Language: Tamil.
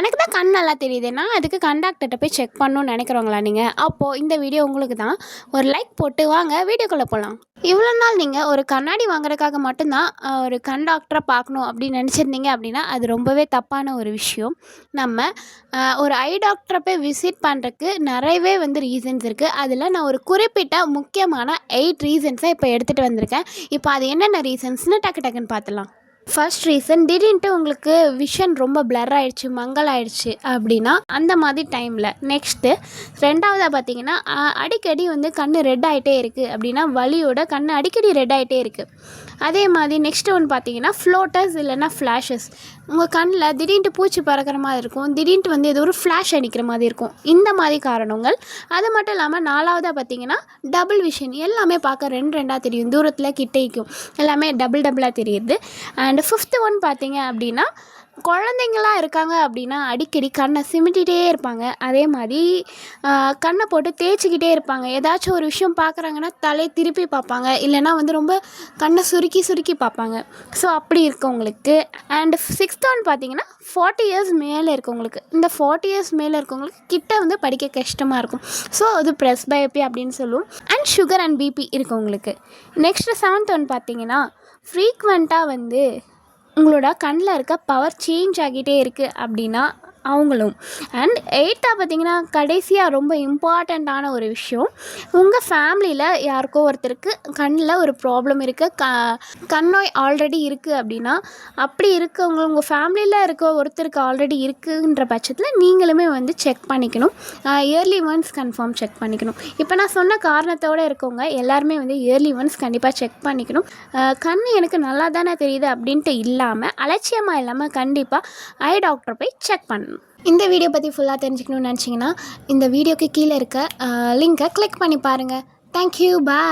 எனக்கு தான் கண் நல்லா தெரியுது. நான் அதுக்கு கண்டாக்டர்கிட்ட போய் செக் பண்ணணும்னு நினைக்கிறவங்களா நீங்கள் அப்போது இந்த வீடியோ உங்களுக்கு தான் ஒரு லைக் போட்டு வாங்க வீடியோக்குள்ளே போகலாம் இவ்வளோ நாள் நீங்கள் ஒரு கண்ணாடி வாங்குறதுக்காக மட்டும்தான் ஒரு கண் டாக்டரை பார்க்கணும் அப்படின்னு நினச்சிருந்தீங்க அப்படின்னா அது ரொம்பவே தப்பான ஒரு விஷயம். நம்ம ஒரு ஐ டாக்டரை போய் விசிட் பண்ணுறதுக்கு நிறையவே வந்து ரீசன்ஸ் இருக்குது அதில் நான் ஒரு குறிப்பிட்ட முக்கியமான எயிட் ரீசன்ஸை இப்போ எடுத்துகிட்டு வந்திருக்கேன். இப்போ அது என்னென்ன ரீசன்ஸ்னு டக்கு டக்குன்னு பார்த்துலாம். ஃபர்ஸ்ட் ரீசன் திடீர்னுட்டு உங்களுக்கு விஷன் ரொம்ப பிளர் ஆயிடுச்சு மங்கள் ஆயிடுச்சு அப்படின்னா அந்த மாதிரி டைமில் நெக்ஸ்ட்டு ரெண்டாவதாக பார்த்தீங்கன்னா அடிக்கடி வந்து கண் ரெட் ஆகிட்டே இருக்குது அப்படின்னா வலியோட கண் அடிக்கடி ரெட் ஆகிட்டே இருக்குது அதே மாதிரி நெக்ஸ்ட் ஒன்று பார்த்தீங்கன்னா ஃப்ளோட்டர்ஸ் இல்லைன்னா ஃப்ளாஷஸ் உங்கள் கண்ணில் திடீர்னு பூச்சி பறக்கிற மாதிரி இருக்கும். திடீர்னு வந்து ஏதோ ஒரு ஃப்ளாஷ் அடிக்கிற மாதிரி இருக்கும். இந்த மாதிரி காரணங்கள். அது மட்டும் இல்லாமல் நாலாவதாக பார்த்தீங்கன்னா டபுள் விஷன் எல்லாமே பார்க்க ரெண்டு ரெண்டாக தெரியும். தூரத்தில் கிட்டேக்கும் எல்லாமே டபுள் டபுளாக தெரியுது. அண்ட் ஃபிஃப்த்து ஒன் பார்த்தீங்க அப்படின்னா குழந்தைங்களாம் இருக்காங்க அப்படின்னா அடிக்கடி கண்ணை சிமிட்டிகிட்டே இருப்பாங்க. அதே மாதிரி கண்ணை போட்டு தேய்ச்சிக்கிட்டே இருப்பாங்க. ஏதாச்சும் ஒரு விஷயம் பார்க்குறாங்கன்னா தலையை திருப்பி பார்ப்பாங்க. இல்லைன்னா வந்து ரொம்ப கண்ணை சுருக்கி சுருக்கி பார்ப்பாங்க. ஸோ அப்படி இருக்கவங்களுக்கு அண்ட் சிக்ஸ்த் ஒன் பார்த்தீங்கன்னா ஃபார்ட்டி இயர்ஸ் மேலே இருக்கவங்களுக்கு இந்த ஃபார்ட்டி இயர்ஸ் மேலே இருக்கவங்களுக்கு கிட்ட வந்து படிக்க கஷ்டமாக இருக்கும். ஸோ அது ப்ரெஸ் பயோபி அப்படின்னு சொல்லுவோம். அண்ட் சுகர் அண்ட் பிபி இருக்கவங்களுக்கு நெக்ஸ்ட்டு செவன்த் ஒன் பார்த்தீங்கன்னா ஃப்ரீக்வெண்ட்டாக வந்து உங்களோட கண்ணில் இருக்க பவர் சேஞ்ச் ஆகிட்டே இருக்குது அப்படின்னா அவங்களும். அண்ட் எயிட்டாக பார்த்தீங்கன்னா கடைசியாக ரொம்ப இம்பார்ட்டண்ட்டான ஒரு விஷயம். உங்கள் ஃபேமிலியில் யாருக்கோ ஒருத்தருக்கு கண்ணில் ஒரு ப்ராப்ளம் இருக்குது க கண்ணோய் ஆல்ரெடி இருக்குது அப்படின்னா அப்படி இருக்கவங்க உங்கள் ஃபேமிலியில் இருக்க ஒருத்தருக்கு ஆல்ரெடி இருக்குன்ற பட்சத்தில் நீங்களுமே வந்து செக் பண்ணிக்கணும். இயர்லி ஒன்ஸ் கன்ஃபார்ம் செக் பண்ணிக்கணும். இப்போ நான் சொன்ன காரணத்தோடு இருக்கவங்க எல்லாருமே வந்து இயர்லி ஒன்ஸ் கண்டிப்பாக செக் பண்ணிக்கணும். கண் எனக்கு நல்லா தானே தெரியுது அப்படின்ட்டு இல்லாமல் அலட்சியமாக இல்லாமல் கண்டிப்பாக ஐ டாக்டர் போய் செக் பண்ணணும். இந்த வீடியோ பற்றி ஃபுல்லாக தெரிஞ்சுக்கணும்னு நினச்சிங்கன்னா இந்த வீடியோக்கு கீழே இருக்க லிங்கை கிளிக் பண்ணி பாருங்கள் தேங்க்யூ பாய்